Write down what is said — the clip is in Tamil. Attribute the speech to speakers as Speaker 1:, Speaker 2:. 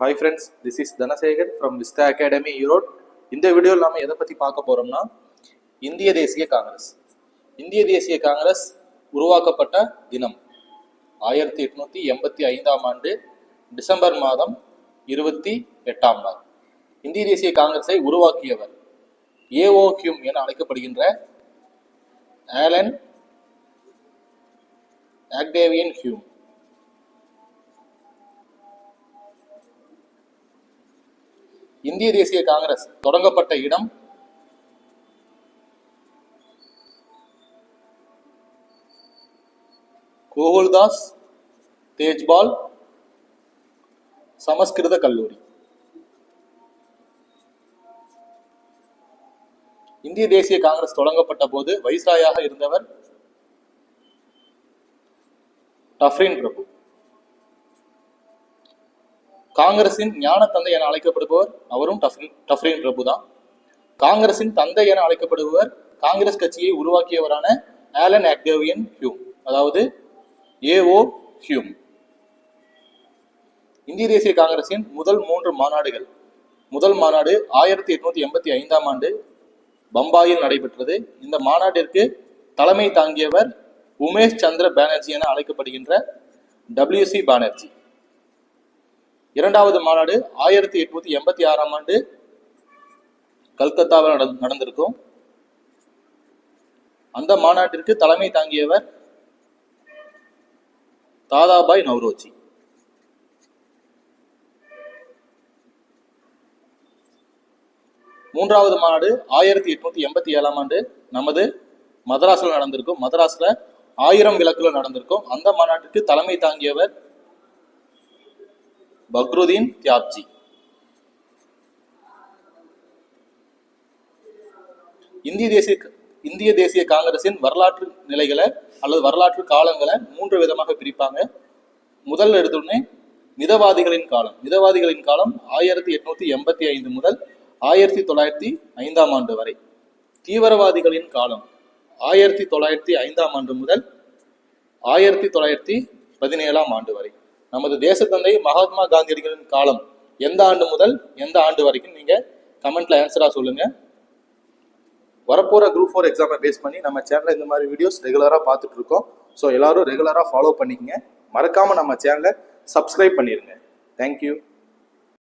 Speaker 1: Hi friends this is Dhanasekar from Vista Academy Erode இந்த வீடியோவில் நாம் எதை பற்றி பார்க்க போகிறோம்னா இந்திய தேசிய காங்கிரஸ். இந்திய தேசிய காங்கிரஸ் உருவாக்கப்பட்ட தினம் ஆயிரத்தி எட்நூத்தி எண்பத்தி ஐந்தாம் ஆண்டு டிசம்பர் மாதம் இருபத்தி எட்டாம் நாள். இந்திய தேசிய காங்கிரஸை உருவாக்கியவர் ஏஓ ஹியூம் என அழைக்கப்படுகின்ற ஆலன் ஆக்டேவியன் ஹியூம். இந்திய தேசிய காங்கிரஸ் தொடங்கப்பட்ட இடம் கோகுல்தாஸ் தேஜ்பால் சமஸ்கிருத கல்லூரி. இந்திய தேசிய காங்கிரஸ் தொடங்கப்பட்ட போது வைசாயாக இருந்தவர் டஃப்ரின் பிரபு. காங்கிரசின் ஞான தந்தை என அழைக்கப்படுபவர் அவரும் டஃப்ரின் பிரபு தான் காங்கிரசின் தந்தை என அழைக்கப்படுபவர் காங்கிரஸ் கட்சியை உருவாக்கியவரான ஆலன் ஆக்டேவியன் ஹியூம் அதாவது ஏஓ ஹியூம். இந்திய தேசிய காங்கிரசின் முதல் மூன்று மாநாடுகள். முதல் மாநாடு ஆயிரத்தி எட்நூத்தி எண்பத்தி ஐந்தாம் ஆண்டு பம்பாயில் நடைபெற்றது. இந்த மாநாட்டிற்கு தலைமை தாங்கியவர் உமேஷ் சந்திர பானர்ஜி என அழைக்கப்படுகின்ற டபிள்யூ சி பானர்ஜி இரண்டாவது மாநாடு ஆயிரத்தி எட்நூத்தி எண்பத்தி ஆறாம் ஆண்டு கல்கத்தாவில் நட- நடந்திருக்கும். அந்த மாநாட்டிற்கு தலைமை தாங்கியவர் தாதாபாய் நவ்ரோஜி. மூன்றாவது மாநாடு ஆயிரத்தி எட்நூத்தி எண்பத்தி ஏழாம் ஆண்டு நமது மதராஸ்ல நடந்திருக்கும். மதராஸ்ல ஆயிரம் விளக்குல நடந்திருக்கும். அந்த மாநாட்டிற்கு தலைமை தாங்கியவர் பக்ருதீன் தியாப்ஜி இந்திய தேசிய இந்திய தேசிய காங்கிரசின் வரலாற்று நிலைகளை அல்லது வரலாற்று காலங்களை மூன்று விதமாக பிரிப்பாங்க. முதல் எடுத்தோடனே மிதவாதிகளின் காலம். மிதவாதிகளின் காலம் ஆயிரத்தி எட்நூத்தி எண்பத்தி ஐந்து முதல் ஆயிரத்தி தொள்ளாயிரத்தி ஐந்தாம் ஆண்டு வரை. தீவிரவாதிகளின் காலம் ஆயிரத்தி தொள்ளாயிரத்தி ஐந்தாம் ஆண்டு முதல் ஆயிரத்தி தொள்ளாயிரத்தி பதினேழாம் ஆண்டு வரை. நமது தேசத்தந்தை மகாத்மா காந்தியடிகளின் காலம் எந்த ஆண்டு முதல் எந்த ஆண்டு வரைக்கும் நீங்க கமெண்ட்ல ஆன்சரா சொல்லுங்க. வரப்போற குரூப் ஃபோர் எக்ஸாமை பேஸ் பண்ணி நம்ம சேனல்ல இந்த மாதிரி வீடியோஸ் ரெகுலரா பார்த்துட்டு இருக்கோம். ஸோ எல்லாரும் ரெகுலரா ஃபாலோ பண்ணிக்கங்க. மறக்காம நம்ம சேனலை சப்ஸ்கிரைப் பண்ணிருங்க. தேங்க்யூ